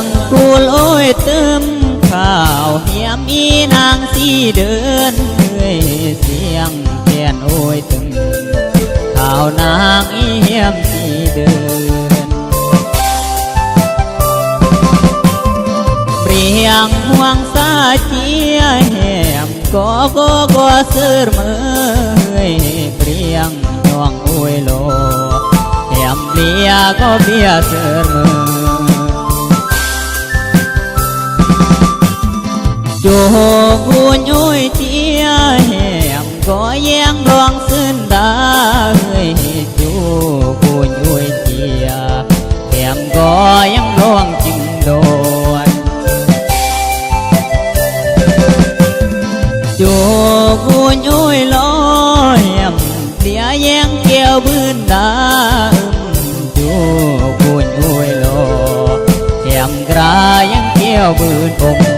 งกูโลยเติมข้าวเหียมอีนางสีเดินเอ้ยเสียงแคนโอ้ยตึงข้าวนางอีเหียมสีเดิน เปรียงห่วงสาเจียแหมก็ก็ก็เสือเมยเปรียงย่องอวยโลแหมเบียก็เบียเสือเมย จูกูยุยเจียแหมก็แยงรองซึ้นดาเฮ้ยจูกูยุยเจียแหมก็ยังรองจึงโดนจูกูยุยลอยยำเดียแยงเกี่ยวบืนดาจูกูยุยลอแถมกรายังเกี่ยวบืนอม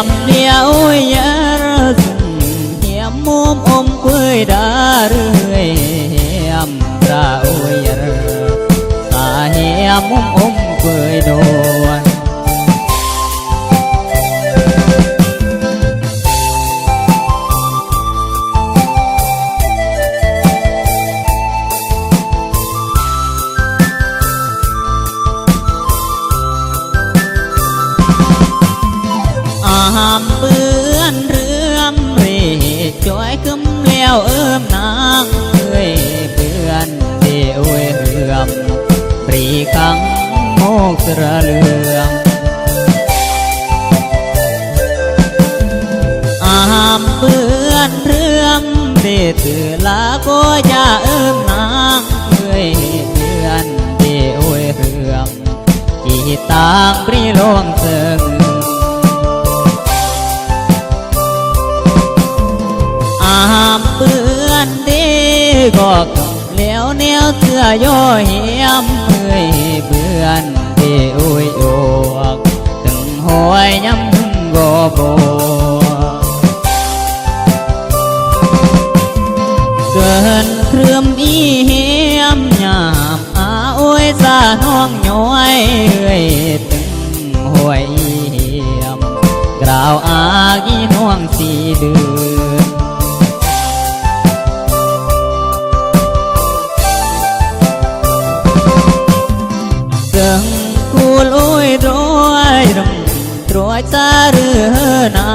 ถมเดียอุ้ยยาสุนเหียมมุมอาหามเปื้อนเรื่อมเรจอยคึมแล้วเอิมนางเอ้ยเปื้อนเดโอยเรื่อมปรีคังโมกสระเลืองอามเปื้อนเรื่อมเดตือลาก็จะเอิมนางเอ้ยเปื้อนเดโอยเรื่อมจีตางปรีลงเสิงอ ก็กำแล้วแนวเสื้อย่อเหียมเมื่อยเปื้อนเดีโอ้ยโอกถึงหอยย้ำถึงก็บเกินเครื่อมอีเหียมยามอาโอ้ยสาน้องย้อยเอ้ยถึงหวยอีเหียมกล่าวอากีน้องสีเดือ ตาเรือนา